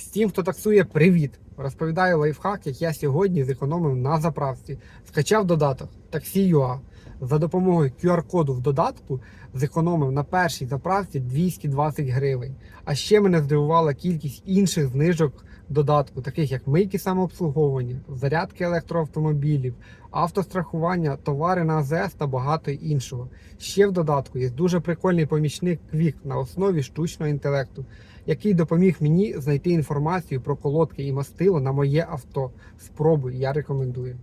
Всім, хто таксує, привіт! Розповідаю лайфхак, як я сьогодні зекономив на заправці. Скачав додаток Taxi.ua. За допомогою QR-коду в додатку зекономив на першій заправці 220 гривень. А ще мене здивувала кількість інших знижок додатку, таких як мийки самообслуговування, зарядки електроавтомобілів, автострахування, товари на АЗС та багато іншого. Ще в додатку є дуже прикольний помічник Quick на основі штучного інтелекту який допоміг мені знайти інформацію про колодки і мастило на моє авто. Спробуй, я рекомендую.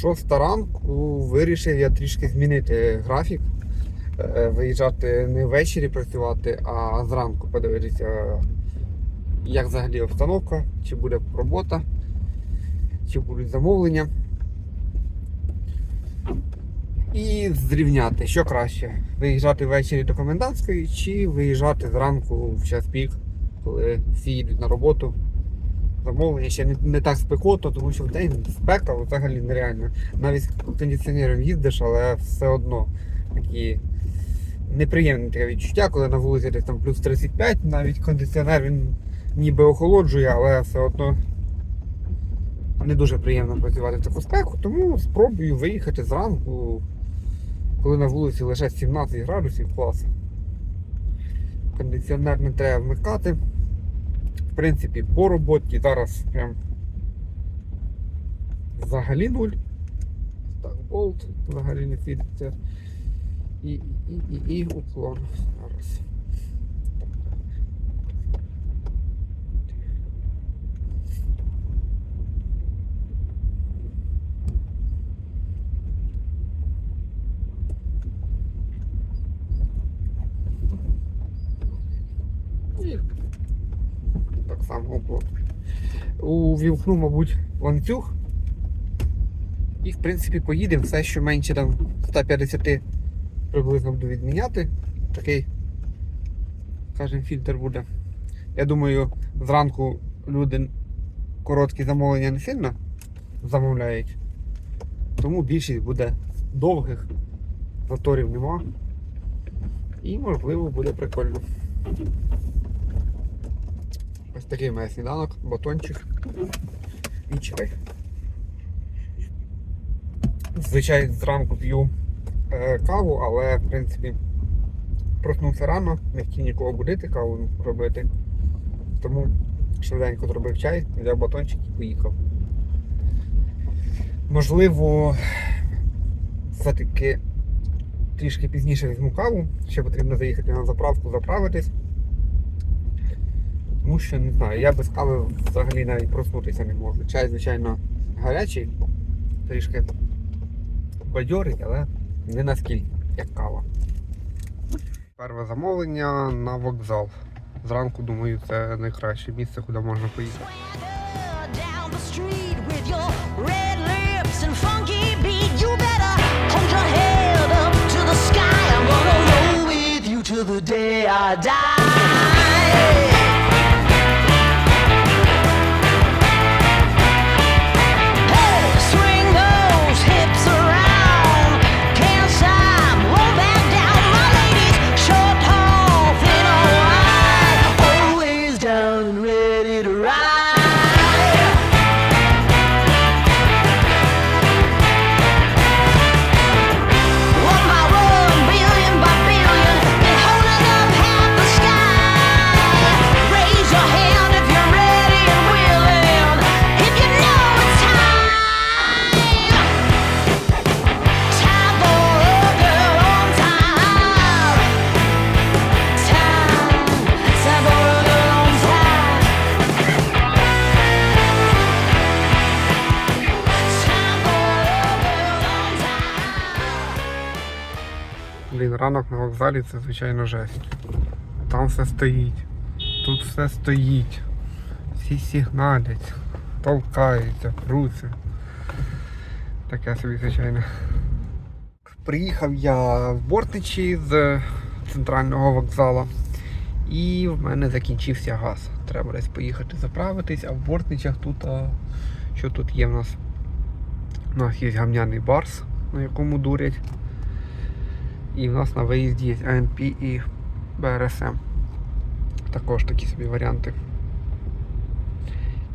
Шоста ранку вирішив я трішки змінити графік. Е, Виїжджати не ввечері працювати, а зранку подивитися, як взагалі обстановка, чи буде робота, чи будуть замовлення. І зрівняти, що краще, виїжджати ввечері до комендантської, чи виїжджати зранку в час пік, коли всі їдуть на роботу замовлення ще не, не так спекотно, тому що в день спека взагалі нереально. Навіть кондиціонером їздиш, але все одно такі неприємне таке відчуття, коли на вулиці десь там плюс 35, навіть кондиціонер він ніби охолоджує, але все одно не дуже приємно працювати в таку спеку, тому спробую виїхати зранку, коли на вулиці лише 17 градусів клас. Кондиціонер не треба вмикати. Принципі, по роботі зараз прям взагалі нуль. Так, болт взагалі не світиться. І, і, і, і уклон. Зараз. Так само. Увімкну, мабуть, ланцюг. І в принципі поїдемо все, що менше там 150 приблизно буду відміняти. Такий, скажімо, фільтр буде. Я думаю, зранку люди короткі замовлення не сильно замовляють. Тому більшість буде довгих, заторів нема. І можливо буде прикольно. Ось такий має сніданок, батончик і чай. Звичайно, зранку п'ю е, каву, але в принципі проснувся рано, не хотів нікого будити, каву робити. Тому швиденько зробив чай, взяв батончик і поїхав. Можливо, все-таки трішки пізніше візьму каву, ще потрібно заїхати на заправку, заправитись. Тому що не знаю, я без кави взагалі навіть проснутися не можу. Чай, звичайно, гарячий, трішки бадьорить, але не наскільки, як кава. Перше замовлення на вокзал. Зранку, думаю, це найкраще місце, куди можна поїхати. the street with your ранок на вокзалі це звичайно жесть. Там все стоїть. Тут все стоїть. Всі сигналять, толкаються, пруться. Таке собі, звичайно. Приїхав я в Бортничі з центрального вокзалу. І в мене закінчився газ. Треба десь поїхати заправитись, а в Бортничах тут. А... Що тут є в нас? У нас є гамняний барс, на якому дурять. І в нас на виїзді є АНП і БРСМ. Також такі собі варіанти.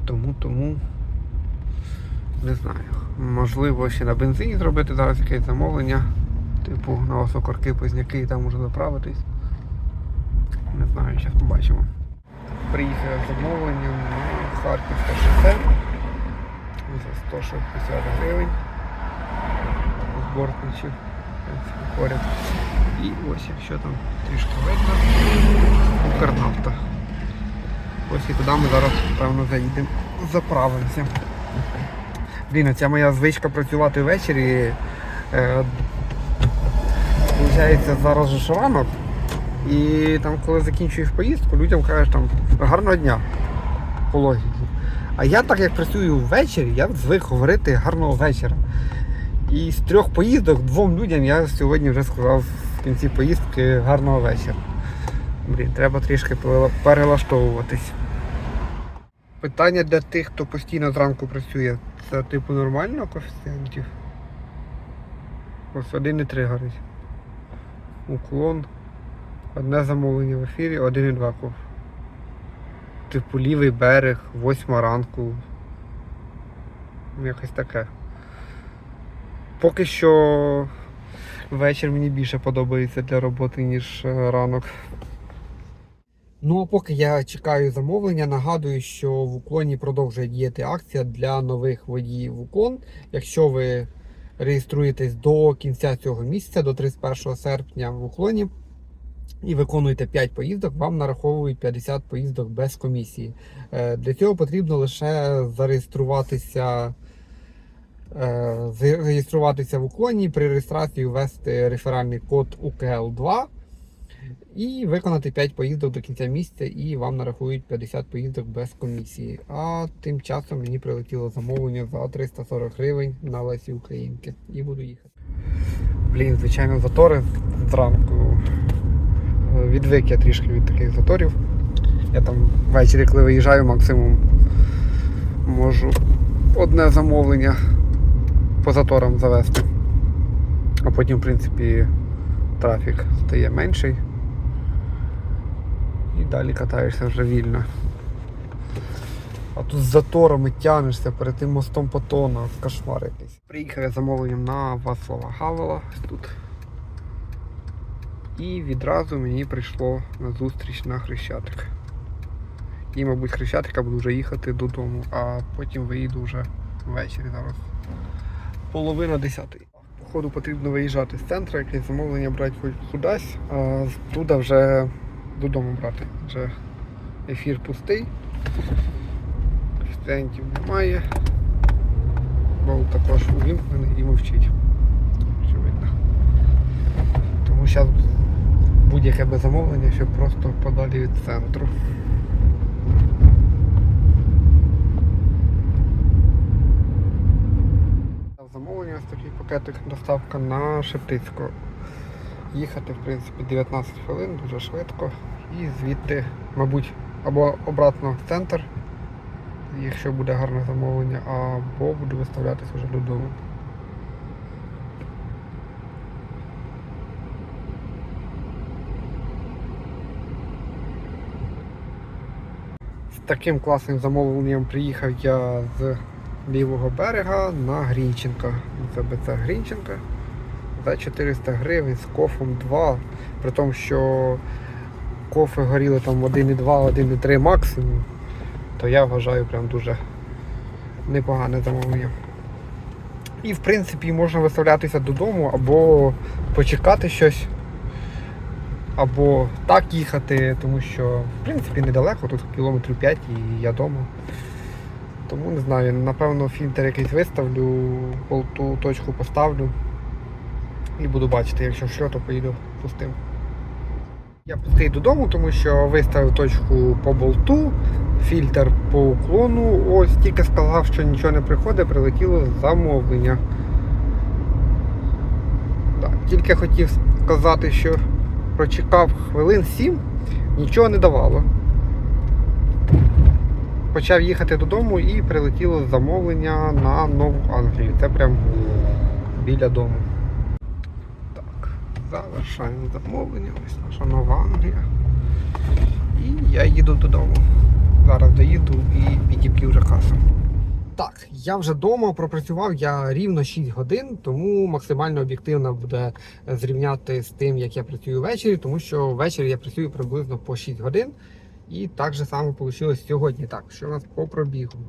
Тому, тому не знаю. Можливо, ще на бензині зробити зараз якесь замовлення. Типу на осокорки, позняки і там може заправитись. Не знаю, зараз побачимо. Приїхав з замовленням на Харківське шосе за 160 гривень. Бортничів, в принципі, поряд. І ось, якщо там трішки видно, Укрнафта. Ось і туди ми зараз, певно, заїдемо, заправимося. Блін, ця моя звичка працювати ввечері. Е, Получається, зараз же ранок. І там, коли закінчуєш поїздку, людям кажеш там гарного дня по логіці. А я так як працюю ввечері, я звик говорити гарного вечора. І з трьох поїздок двом людям я сьогодні вже сказав в кінці поїздки гарного вечора. Блін, треба трішки перелаштовуватись. Питання для тих, хто постійно зранку працює. Це типу нормально коефіцієнтів? Ось 1,3 горить. Уклон. Одне замовлення в ефірі, 1,2 коф. Типу лівий берег, 8 ранку. Якось таке. Поки що вечір мені більше подобається для роботи, ніж е, ранок. Ну а поки я чекаю замовлення, нагадую, що в уклоні продовжує діяти акція для нових водіїв уклон. Якщо ви реєструєтесь до кінця цього місяця, до 31 серпня в уклоні, і виконуєте 5 поїздок, вам нараховують 50 поїздок без комісії. Е, Для цього потрібно лише зареєструватися. Е, Зареєструватися в уклоні, при реєстрації ввести реферальний код УКЛ2 і виконати 5 поїздок до кінця місяця, і вам нарахують 50 поїздок без комісії. А тим часом мені прилетіло замовлення за 340 гривень на Лесі Українки. І буду їхати. Блін, звичайно, затори зранку. Е, Відвик я трішки від таких заторів. Я там ввечері, коли виїжджаю, максимум можу одне замовлення по заторам завести. А потім, в принципі, трафік стає менший. І далі катаєшся вже вільно. А тут з заторами тянешся перед тим мостом Патона, кошмар якийсь. Приїхав я замовленням на Вацлава Гавела тут. І відразу мені прийшло на зустріч на Хрещатик. І, мабуть, Хрещатика буду вже їхати додому, а потім виїду вже ввечері зараз. Половина десятої. Походу потрібно виїжджати з центру, якесь замовлення брати хоч кудись, а туди вже додому брати. Вже ефір пустий. Коефіцієнтів немає. Бол також увімкнений і мовчить. Очевидно. Тому зараз будь-яке би замовлення, щоб просто подалі від центру. Дав Замовлення ось такий пакетик доставка на Шептицьку. Їхати, в принципі, 19 хвилин, дуже швидко. І звідти, мабуть, або обратно в центр, якщо буде гарне замовлення, або буду виставлятися вже додому. З таким класним замовленням приїхав я з лівого берега на Грінченка. Це БЦ Грінченка за 400 гривень з кофом 2. При тому, що кофи горіли там 1,2, 1,3 максимум, то я вважаю прям дуже непогане замовлення. І в принципі можна виставлятися додому або почекати щось, або так їхати, тому що в принципі недалеко, тут кілометрів 5 і я вдома. Тому не знаю, напевно фільтр якийсь виставлю, болту точку поставлю і буду бачити, якщо що, то поїду пустим. Я пустий додому, тому що виставив точку по болту, фільтр по уклону. Ось тільки сказав, що нічого не приходить, прилетіло замовлення. Да, тільки хотів сказати, що прочекав хвилин 7, нічого не давало. Почав їхати додому і прилетіло замовлення на Нову Англію. Це прям біля дому. Так, завершаємо замовлення. Ось наша Нова Англія. І я їду додому. Зараз доїду і підіб'ю вже касу. Так, я вже вдома пропрацював я рівно 6 годин, тому максимально об'єктивно буде зрівняти з тим, як я працюю ввечері, тому що ввечері я працюю приблизно по 6 годин. І так же само вийшло сьогодні. Так, що у нас по пробігу?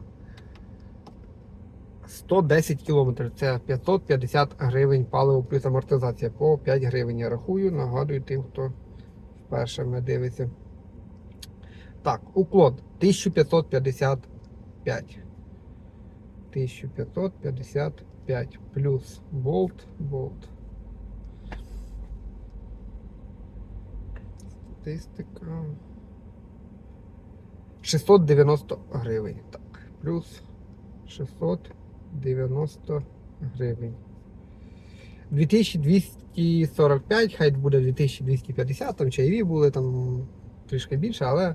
110 кілометрів. Це 550 гривень паливо плюс амортизація. По 5 гривень я рахую. Нагадую тим, хто вперше мене дивиться. Так, уклон 1555. 1555 плюс болт, болт. Статистика. 690 гривень. Так, плюс 690 гривень. 2245, хай буде 2250, там чайові були там трішки більше, але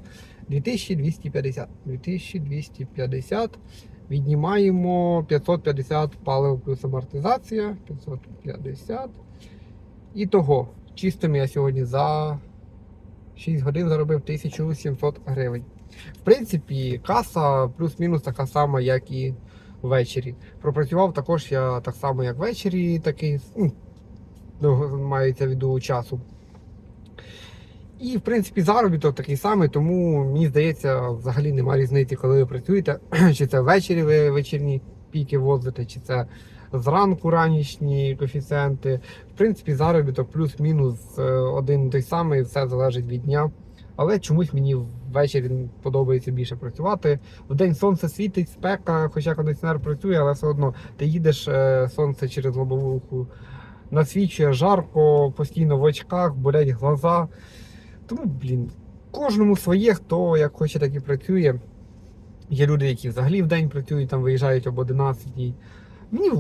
2250. 2250 віднімаємо 550 паливо плюс амортизація. 550. І того, чистим я сьогодні за 6 годин заробив 1700 гривень. В принципі, каса плюс-мінус така сама, як і ввечері. Пропрацював також я так само, як ввечері, такий, ну, мається в виду часу. І, в принципі, заробіток такий самий, тому мені здається, взагалі немає різниці, коли ви працюєте, чи це ввечері ви вечірні піки возите, чи це зранку ранішні коефіцієнти. В принципі, заробіток плюс-мінус е, один той самий, все залежить від дня. Але чомусь мені ввечері подобається більше працювати. В день сонце світить, спека, хоча кондиціонер працює, але все одно ти їдеш, е, сонце через лобовуху насвічує жарко, постійно в очках, болять глаза. Тому, блін, кожному своє, хто як хоче, так і працює. Є люди, які взагалі в день працюють, там виїжджають об 11. Мені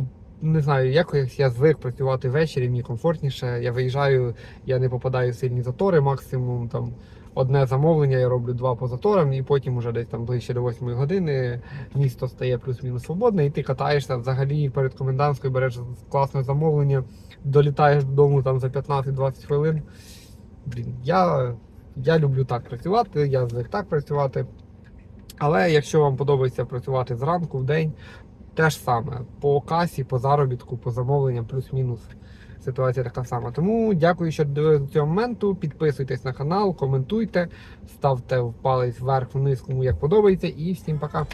не знаю, якось я звик працювати ввечері, мені комфортніше. Я виїжджаю, я не попадаю в сильні затори, максимум там одне замовлення, я роблю два по заторам, і потім уже десь там ближче до 8 години місто стає плюс-мінус свободне, і ти катаєшся взагалі перед комендантською, береш класне замовлення, долітаєш додому там за 15-20 хвилин. Блін, я, я люблю так працювати, я звик так працювати. Але якщо вам подобається працювати зранку, в день, те ж саме. По касі, по заробітку, по замовленням, плюс-мінус. Ситуація така сама. Тому дякую, що до цього моменту. Підписуйтесь на канал, коментуйте, ставте палець вверх вниз, кому як подобається. І всім пока.